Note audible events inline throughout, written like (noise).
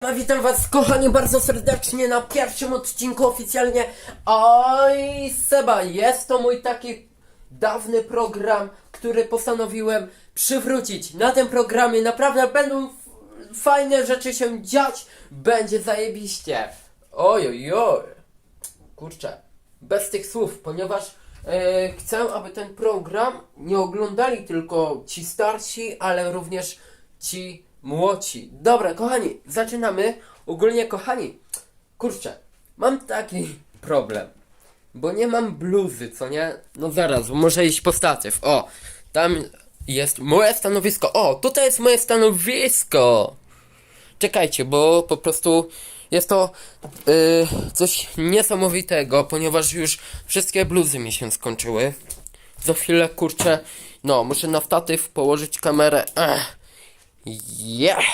A witam was kochani bardzo serdecznie na pierwszym odcinku oficjalnie. Oj Seba, jest to mój taki dawny program, który postanowiłem przywrócić. Na tym programie naprawdę będą fajne rzeczy się dziać. Będzie zajebiście. Oj oj oj. Kurczę, bez tych słów, ponieważ e, chcę, aby ten program nie oglądali tylko ci starsi, ale również ci młodsi. Dobra, kochani, zaczynamy. Ogólnie, kochani, kurczę, mam taki (laughs) problem, bo nie mam bluzy, co nie? No zaraz, muszę iść po statyw. O, tam jest moje stanowisko. O, tutaj jest moje stanowisko. Czekajcie, bo po prostu jest to y, coś niesamowitego, ponieważ już wszystkie bluzy mi się skończyły. Za chwilę, kurczę, no, muszę na statyw położyć kamerę. Ech. Yeah.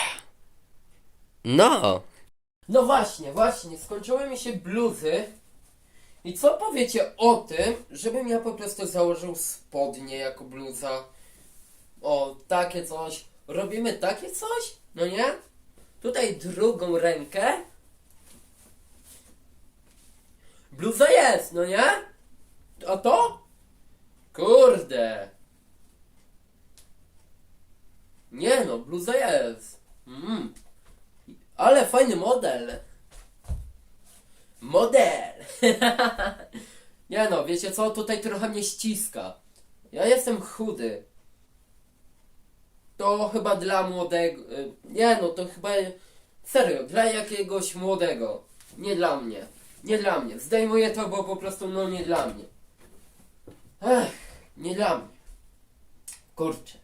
No. No właśnie, właśnie, skończyły mi się bluzy. I co powiecie o tym, żebym ja po prostu założył spodnie jako bluza? O, takie coś. Robimy takie coś? No nie? Tutaj drugą rękę. Bluza jest, no nie? A to? Kurde. Nie no, bluza jest. Mm. Ale fajny model. Model. (laughs) nie no, wiecie co? Tutaj trochę mnie ściska. Ja jestem chudy. To chyba dla młodego. y, Nie no, to chyba. Serio, dla jakiegoś młodego. Nie dla mnie. Nie dla mnie. Zdejmuję to, bo po prostu no nie dla mnie. Ech, nie dla mnie. Kurczę.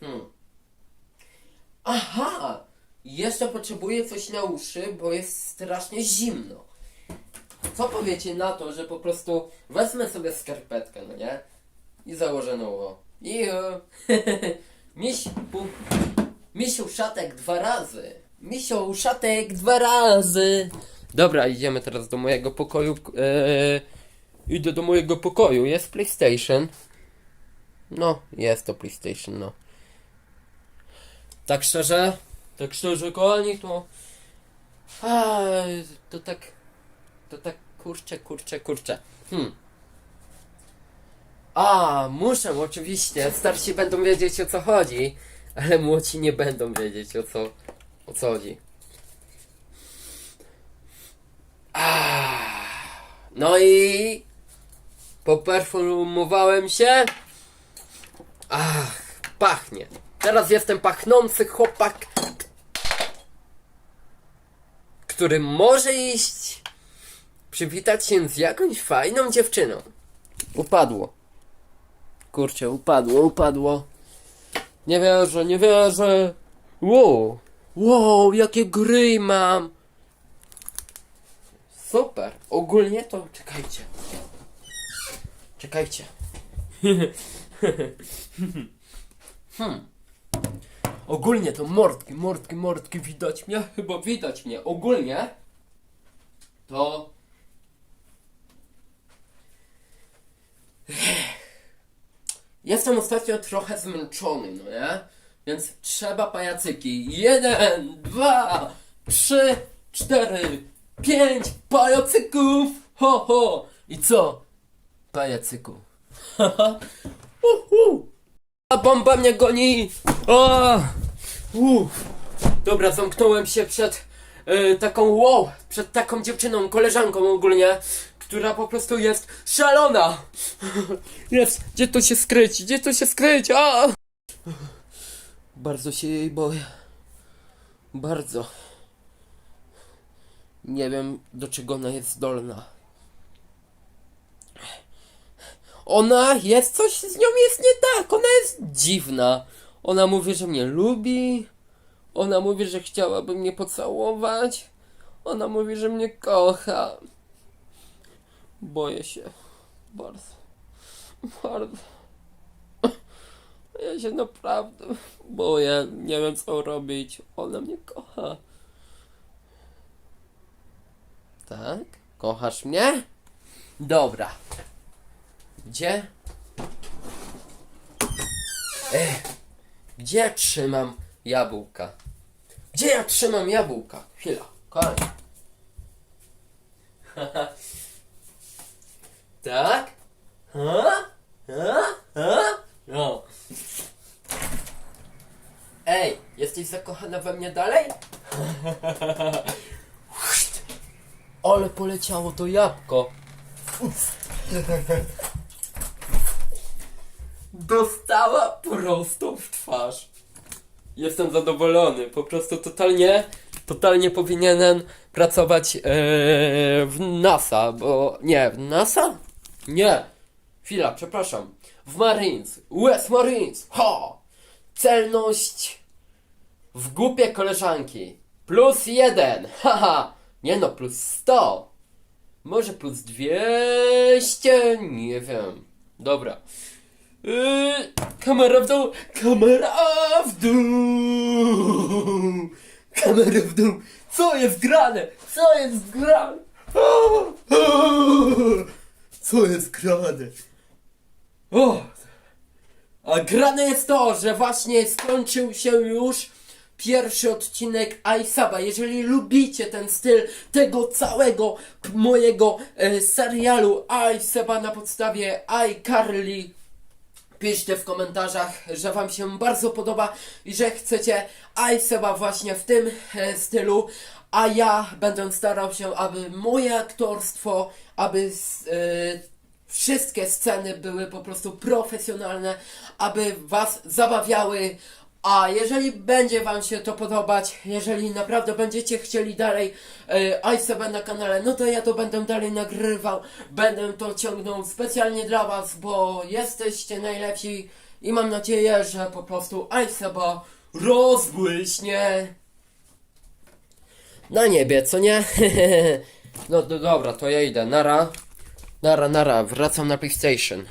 Hmm. Aha! Jeszcze potrzebuję coś na uszy, bo jest strasznie zimno. Co powiecie na to, że po prostu wezmę sobie skarpetkę, no nie? I założę nowo. Iho! Miś, pu, misiu szatek dwa razy. Misiu szatek dwa razy. Dobra, idziemy teraz do mojego pokoju. Eee, idę do mojego pokoju. Jest PlayStation. No, jest to PlayStation, no. Tak szczerze, tak szczerze, kochani, to. A, to tak. To tak kurczę, kurczę, kurczę. Hmm. A, muszę oczywiście. Starsi będą wiedzieć o co chodzi, ale młodsi nie będą wiedzieć o co, o co chodzi. A, no i poperfumowałem się. Ach, pachnie. Teraz jestem pachnący chłopak, który może iść przywitać się z jakąś fajną dziewczyną. Upadło. Kurczę, upadło, upadło. Nie wierzę, nie wierzę. Wow, wow, jakie gry mam. Super. Ogólnie to czekajcie. Czekajcie. (laughs) hmm. Ogólnie to mordki, mordki, mordki, widać mnie? Chyba widać mnie. Ogólnie to... (sighs) Jestem ostatnio trochę zmęczony, no nie? Więc trzeba pajacyki. Jeden, dwa, trzy, cztery, pięć pajacyków! Ho, ho! I co? Pajacyku. (laughs) Haha. Uhu. A bomba mnie goni! O! Uff. Dobra, zamknąłem się przed e, taką wow, przed taką dziewczyną, koleżanką ogólnie, która po prostu jest szalona! (laughs) Jest, gdzie tu się skryć? Gdzie tu się skryć? A! Bardzo się jej boję. Bardzo. Nie wiem, do czego ona jest zdolna. Ona jest coś z nią jest nie tak. Ona jest dziwna. Ona mówi, że mnie lubi. Ona mówi, że chciałaby mnie pocałować. Ona mówi, że mnie kocha. Boję się. Bardzo. Bardzo. Ja się naprawdę boję. Nie wiem co robić. Ona mnie kocha. Tak? Kochasz mnie? Dobra. Gdzie? Ech, gdzie trzymam jabłka? Gdzie ja trzymam jabłka? Chwila, kochani. (laughs) tak? Ha? Ha? Ha? No. Ej, jesteś zakochana we mnie dalej? (laughs) Ale poleciało to jabłko. (laughs) Dostała prosto w twarz. Jestem zadowolony. Po prostu totalnie, totalnie powinienem pracować ee, w NASA, bo nie, w NASA? Nie. Chwila, przepraszam. W Marines. US Marines. Ha! Celność w głupie koleżanki. Plus jeden. (laughs) Haha. Nie no, plus sto. Może plus dwieście? Nie wiem. Dobra. Yy, kamera w dół, kamera w dół, kamera w dół. Co jest grane? Co jest grane? Co jest grane? O! A grane jest to, że właśnie skończył się już pierwszy odcinek iSaba. Jeżeli lubicie ten styl tego całego mojego e, serialu iSaba na podstawie iCarly, Piszcie w komentarzach, że Wam się bardzo podoba i że chcecie iSeba właśnie w tym e, stylu, a ja będę starał się, aby moje aktorstwo, aby e, wszystkie sceny były po prostu profesjonalne, aby Was zabawiały. A jeżeli będzie Wam się to podobać, jeżeli naprawdę będziecie chcieli dalej e, iSeba na kanale, no to ja to będę dalej nagrywał, będę to ciągnął specjalnie dla Was, bo jesteście najlepsi i mam nadzieję, że po prostu iSeba rozbłyśnie na niebie, co nie? (laughs) no, no dobra, to ja idę, nara, nara, nara, wracam na PlayStation.